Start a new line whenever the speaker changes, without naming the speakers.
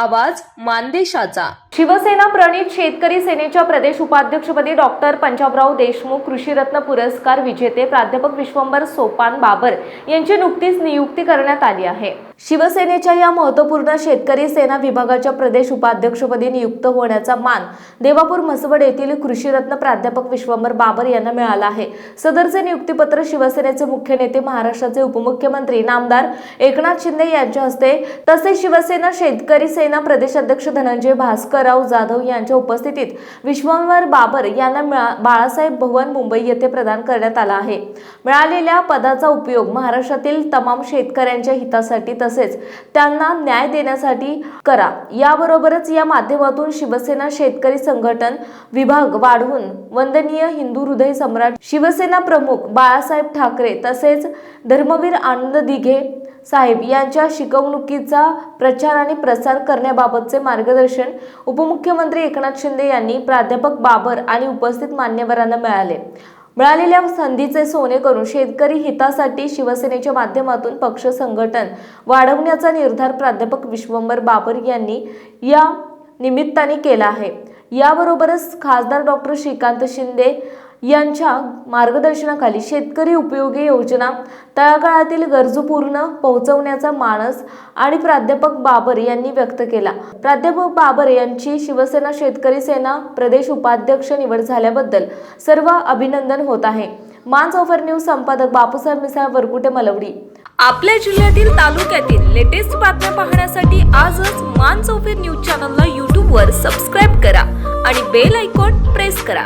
आवाज मानदेशाचा.
शिवसेना प्रणित शेतकरी सेनेच्या प्रदेश उपाध्यक्षपदी डॉक्टर पंजाबराव देशमुख कृषीरत्न पुरस्कार विजेते प्राध्यापक विश्वंभर सोपान बाबर यांची नुकतीच नियुक्ती करण्यात आली आहे. शिवसेनेच्या या महत्त्वपूर्ण शेतकरी सेना विभागाच्या प्रदेश उपाध्यक्षपदी नियुक्त होण्याचा मान देवापूर म्हसवड येथील कृषीरत्न प्राध्यापक विश्वंभर बाबर यांना मिळाला आहे. सदरचे नियुक्तीपत्र शिवसेनेचे मुख्य नेते महाराष्ट्राचे उपमुख्यमंत्री नामदार एकनाथ शिंदे यांच्या हस्ते तसेच शिवसेना शेतकरी सेना प्रदेशाध्यक्ष धनंजय भास्करराव जाधव यांच्या उपस्थितीत विश्वंभर बाबर यांना मिळा- बाळासाहेब भवन मुंबई येथे प्रदान करण्यात आला आहे. मिळालेल्या पदाचा उपयोग महाराष्ट्रातील तमाम शेतकऱ्यांच्या हितासाठी तसेच त्यांना न्याय देण्यासाठी करा. याबरोबरच या माध्यमातून शिवसेना शेतकरी संघटन विभाग वाढवून वंदनीय हिंदू हृदय सम्राट शिवसेना प्रमुख बाळासाहेब ठाकरे तसेच धर्मवीर आनंद दिघे साहेब यांच्या शिकवणुकीचा प्रचार आणि प्रसार करण्याबाबतचे मार्गदर्शन उपमुख्यमंत्री एकनाथ शिंदे यांनी प्राध्यापक बाबर आणि उपस्थित मान्यवरांना मिळाले. मिळालेल्या संधीचे सोने करून शेतकरी हितासाठी शिवसेनेच्या माध्यमातून पक्ष संघटन वाढवण्याचा निर्धार प्राध्यापक विश्वंभर बाबर यांनी या निमित्ताने केला आहे. याबरोबरच खासदार डॉक्टर श्रीकांत शिंदे यांच्या मार्गदर्शनाखाली शेतकरी उपयोगी योजना तळागाळातील गरजू पूर्ण पोहोचवण्याचा मानस आणि प्राध्यापक बाबर यांनी व्यक्त केला. प्राध्यापक बाबर यांची शिवसेना शेतकरी सेना प्रदेश उपाध्यक्ष निवड झाल्याबद्दल सर्व अभिनंदन होत आहे. मान ऑफर न्यूज संपादक बापूसाहेब मिसाळ वरकुटे मलवडी.
आपल्या जिल्ह्यातील तालुक्यातील लेटेस्ट बातम्या पाहण्यासाठी आजच मान ऑफर न्यूज चॅनलला यूट्यूबवर सबस्क्राईब करा आणि बेल आयकॉन प्रेस करा.